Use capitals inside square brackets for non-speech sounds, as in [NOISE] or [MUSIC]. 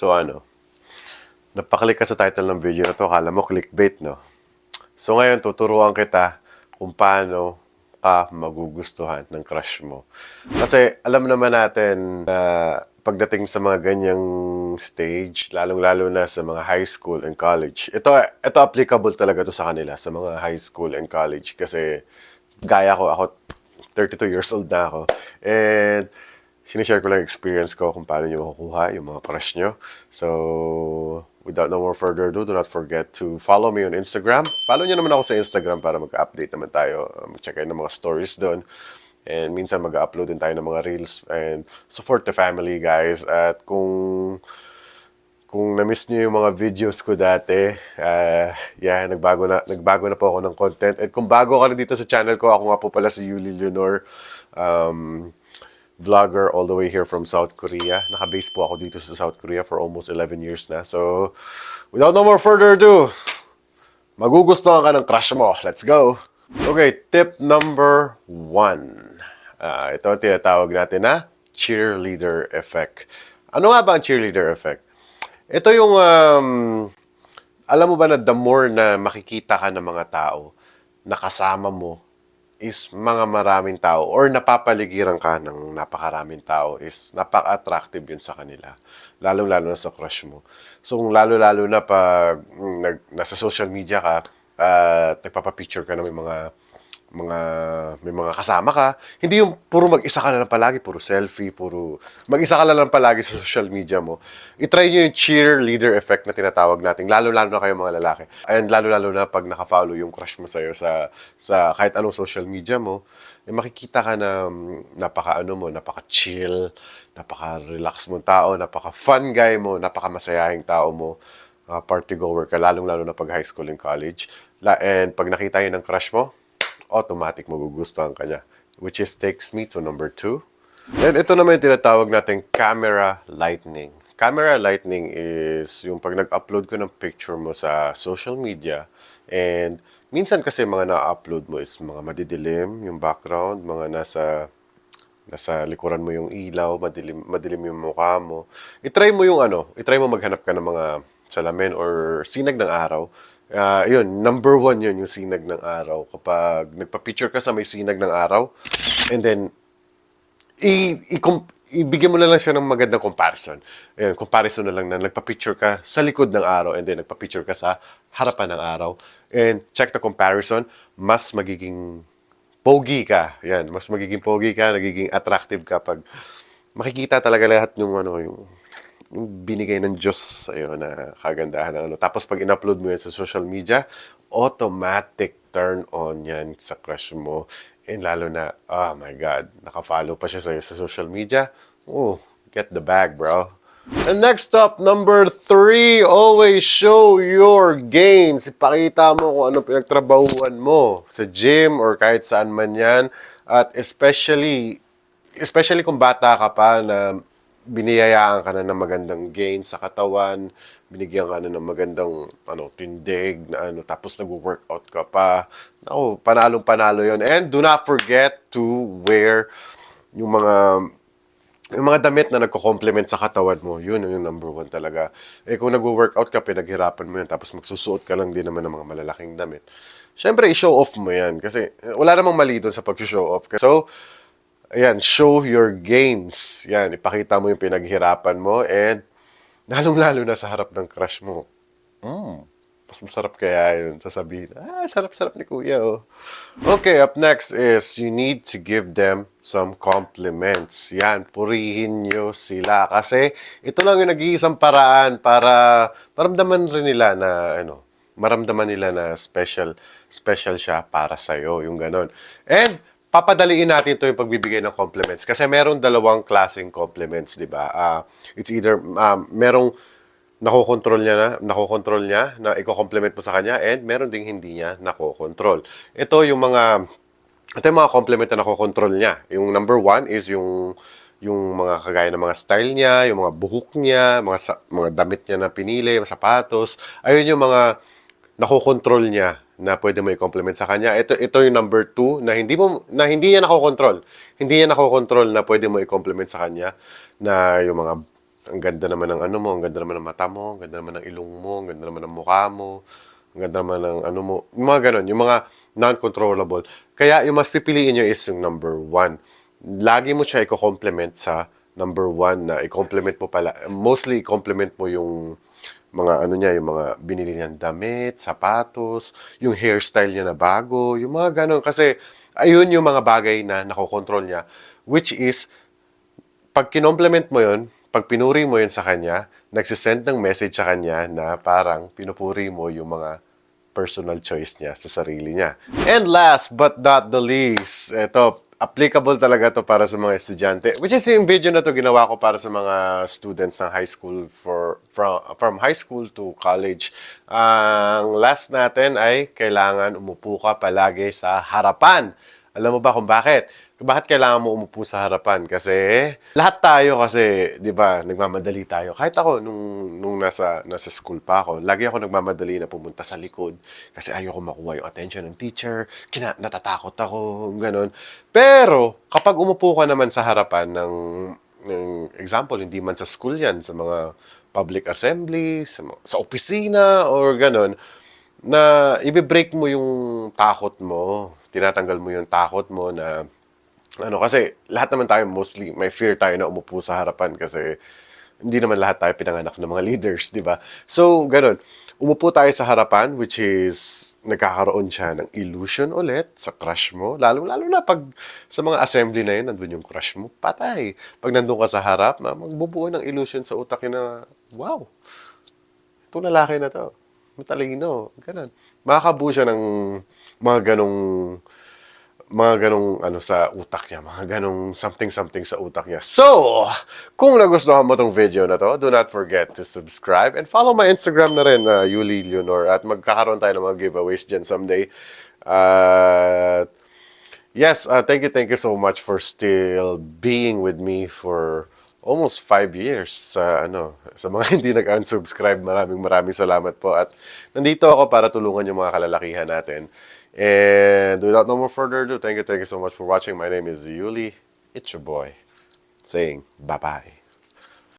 So ano, napaklik ka sa title ng video na to, akala mo clickbait, no? So ngayon, tuturuan kita kung paano ka magugustuhan ng crush mo. Kasi alam naman natin na pagdating sa mga ganyang stage, lalong-lalo na sa mga high school and college, ito, ito applicable talaga to sa kanila, sa mga high school and college. Kasi gaya ko, ako 32 years old na ako. And sinishare ko lang experience ko kung paano nyo makukuha yung mga crush nyo. So, without no more further ado, do not forget to follow me on Instagram. Follow nyo naman ako sa Instagram para mag-update naman tayo. Um, check out ng mga stories doon. And minsan mag-upload din tayo ng mga reels. And support the family, guys. At kung kung na-miss niyo yung mga videos ko dati, uh, yeah, nagbago na, nagbago na po ako ng content. At kung bago ka na dito sa channel ko, ako nga po pala si Yuli Leonor, um, vlogger all the way here from South Korea. Naka-base po ako dito sa South Korea for almost 11 years na. So, without no more further ado, magugustuhan ka ng crush mo. Let's go! Okay, tip number one. Ah, ito ang tinatawag natin na cheerleader effect. Ano nga ba ang cheerleader effect? Ito yung, um, alam mo ba na the more na makikita ka ng mga tao na kasama mo is mga maraming tao or napapaligiran ka ng napakaraming tao is napaka-attractive yun sa kanila. Lalo-lalo na sa crush mo. So, lalo-lalo na pag mm, nag, nasa social media ka at nagpapapicture ka may mga mga may mga kasama ka, hindi yung puro mag-isa ka na lang palagi, puro selfie, puro mag-isa ka na lang palagi sa social media mo. I-try nyo yung cheerleader effect na tinatawag natin, lalo-lalo na kayo mga lalaki. And lalo-lalo na pag naka-follow yung crush mo sa'yo sa, sa kahit anong social media mo, eh, makikita ka na mm, napaka-ano mo, napaka-chill, napaka-relax mong tao, napaka-fun guy mo, napaka-masayahing tao mo, uh, party goer ka, lalong-lalo na pag high school and college. La, and pag nakita yun ng crush mo, automatic magugustuhan ka niya. Which is takes me to number two. And ito naman yung tinatawag natin camera lightning. Camera lightning is yung pag nag-upload ko ng picture mo sa social media and minsan kasi mga na-upload mo is mga madidilim yung background, mga nasa nasa likuran mo yung ilaw, madilim, madilim yung mukha mo. I-try mo yung ano, i-try mo maghanap ka ng mga salamin or sinag ng araw. Ah, yun, number one yun, yung sinag ng araw. Kapag nagpa-picture ka sa may sinag ng araw, and then, i, i, ibigyan mo na lang siya ng magandang comparison. Ayun, comparison na lang na nagpa-picture ka sa likod ng araw and then nagpa-picture ka sa harapan ng araw. And check the comparison, mas magiging pogi ka. Yan, mas magiging pogi ka, nagiging attractive ka pag makikita talaga lahat yung ano, yung binigay ng Diyos sa'yo na kagandahan ng ano. Tapos pag in-upload mo yan sa social media, automatic turn on yan sa crush mo. And lalo na, oh my God, naka-follow pa siya sa'yo sa social media. Oh, get the bag, bro. And next up, number three, always show your gains. Ipakita mo kung ano pinagtrabahuan mo sa gym or kahit saan man yan. At especially, especially kung bata ka pa na biniyayaan ka na ng magandang gain sa katawan, binigyan ka na ng magandang ano, tindig na ano, tapos nag-workout ka pa. Ako, panalong panalo yon And do not forget to wear yung mga yung mga damit na nagko-complement sa katawan mo, yun yung number one talaga. Eh kung nag-workout ka, pinaghirapan mo yan, tapos magsusuot ka lang din naman ng mga malalaking damit. Siyempre, i-show off mo yan. Kasi eh, wala namang mali doon sa pag-show off. So, ayan, show your gains. Yan, ipakita mo yung pinaghirapan mo and lalong-lalo na sa harap ng crush mo. Mm, mas masarap kaya yun. Sasabihin, ah, sarap-sarap ni kuya, oh. Okay, up next is you need to give them some compliments. Yan, purihin nyo sila. Kasi ito lang yung nag-iisang paraan para maramdaman rin nila na, ano, maramdaman nila na special, special siya para sa'yo, yung ganon. And, papadaliin natin ito yung pagbibigay ng compliments. Kasi meron dalawang klaseng compliments, di ba? Ah, it's either, um, merong nakokontrol niya na, nakokontrol niya na i-compliment mo sa kanya and meron ding hindi niya nakokontrol. Ito yung mga ito yung mga compliment na nakokontrol niya. Yung number one is yung yung mga kagaya ng mga style niya, yung mga buhok niya, mga mga damit niya na pinili, sapatos. Ayun yung mga nakokontrol niya na pwede mo i-compliment sa kanya. Ito ito yung number two na hindi mo na hindi niya nakokontrol. Hindi niya nakokontrol na pwede mo i-compliment sa kanya na yung mga ang ganda naman ng ano mo, ang ganda naman ng mata mo, ang ganda naman ng ilong mo, ang ganda naman ng mukha mo, ang ganda naman ng ano mo, yung mga ganun, yung mga non-controllable. Kaya yung mas pipiliin nyo is yung number one. Lagi mo siya i-complement sa number one na i-complement mo pala, mostly i-complement mo yung mga ano niya, yung mga binili niyang damit, sapatos, yung hairstyle niya na bago, yung mga ganun. Kasi ayun yung mga bagay na nakokontrol niya, which is pag kinomplement mo yun, pag pinuri mo yun sa kanya, nagsisend ng message sa kanya na parang pinupuri mo yung mga personal choice niya sa sarili niya. And last but not the least, ito, applicable talaga to para sa mga estudyante. Which is yung video na to ginawa ko para sa mga students ng high school for from, from high school to college. Ang last natin ay kailangan umupo ka palagi sa harapan. Alam mo ba kung bakit? Bakit kailangan mo umupo sa harapan? Kasi lahat tayo kasi, 'di ba, nagmamadali tayo. Kahit ako nung nung nasa nasa school pa ako, lagi ako nagmamadali na pumunta sa likod kasi ayoko makuha yung attention ng teacher. Kina natatakot ako, ganun. Pero kapag umupo ka naman sa harapan ng ng example, hindi man sa school 'yan, sa mga public assembly, sa, sa opisina or ganun, na ibe-break mo yung takot mo. Tinatanggal mo yung takot mo na ano kasi lahat naman tayo mostly may fear tayo na umupo sa harapan kasi hindi naman lahat tayo pinanganak ng mga [LAUGHS] leaders, di ba? So, ganun. Umupo tayo sa harapan which is nagkakaroon siya ng illusion ulit sa crush mo. Lalo, lalo na pag sa mga assembly na yun, nandun yung crush mo, patay. Pag nandun ka sa harap, na magbubuo ng illusion sa utak na, wow, itong lalaki na to, matalino, ganun. Makakabuo siya ng mga ganong mga ganong ano sa utak niya, mga ganong something-something sa utak niya. So, kung nagustuhan mo tong video na to, do not forget to subscribe and follow my Instagram na rin, uh, Yuli Leonor, at magkakaroon tayo ng mga giveaways dyan someday. At yes, uh, thank you, thank you so much for still being with me for almost five years sa ano sa mga [LAUGHS] hindi nag-unsubscribe maraming maraming salamat po. At nandito ako para tulungan yung mga kalalakihan natin. And without no more further ado thank you thank you so much for watching. My name is Yuli. It's your boy. Saying bye bye